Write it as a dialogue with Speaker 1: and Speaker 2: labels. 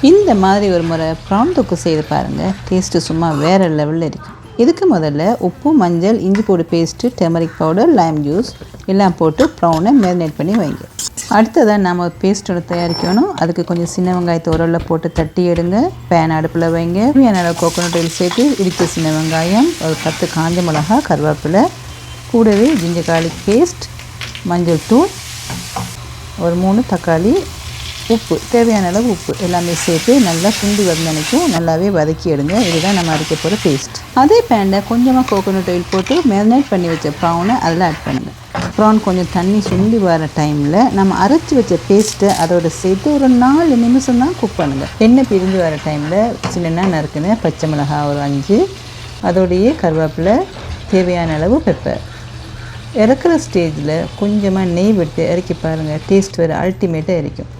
Speaker 1: இந்த மாதிரி ஒரு முறை ப்ரான் தொக்கு செய்து பாருங்கள் டேஸ்ட்டு சும்மா வேறு லெவலில் இருக்கும் இதுக்கு முதல்ல உப்பு மஞ்சள் இஞ்சி பூடு paste turmeric powder lime juice எல்லாம் போட்டு ப்ரௌனை மேரினேட் பண்ணி வைங்க. அடுத்ததாக நாம் ஒரு பேஸ்ட் ஒன்று தயாரிக்கணும். அதுக்கு கொஞ்சம் சின்ன வெங்காயத்தை உரலில் போட்டு தட்டி எடுங்க. பேன் அடுப்பில் வைங்க. வேணால கோகோனட் ஆயில் சேர்த்து இடித்த சின்ன வெங்காயம் ஒரு பத்து காஞ்ச மிளகா கருவேப்பிலை கூடவே ஜிஞ்சர் கார்லிக் பேஸ்ட் மஞ்சள் தூள் ஒரு மூணு தக்காளி உப்பு தேவையான அளவு உப்பு எல்லாமே சேர்த்து நல்லா சுண்டி வந்தனைக்கும் நல்லாவே வதக்கி எடுங்க. இதுதான் நம்ம அரைக்க போகிற பேஸ்ட் அதே பேனில் கொஞ்சமாக கோகோனட் ஆயில் போட்டு மேரினேட் பண்ணி வச்ச ப்ரானை அதில் ஆட் பண்ணுங்கள் ப்ரான் கொஞ்சம் தண்ணி சுண்டி வர டைமில் நம்ம அரைச்சி வச்ச பேஸ்ட்டை அதோட சேர்த்து ஒரு நாலு நிமிஷம் தான் குக் பண்ணுங்கள் எண்ணெய் பிரிஞ்சு வர டைமில் சின்ன நறுக்குன்னு பச்சை மிளகாய் ஒரு அஞ்சு அதோடையே கருவேப்பிலை தேவையான அளவு பெப்பர் இறக்குற ஸ்டேஜில் கொஞ்சமாக நெய் விட்டு இறக்கி பாருங்கள் டேஸ்ட் வேறு அல்டிமேட்டாக இருக்கும்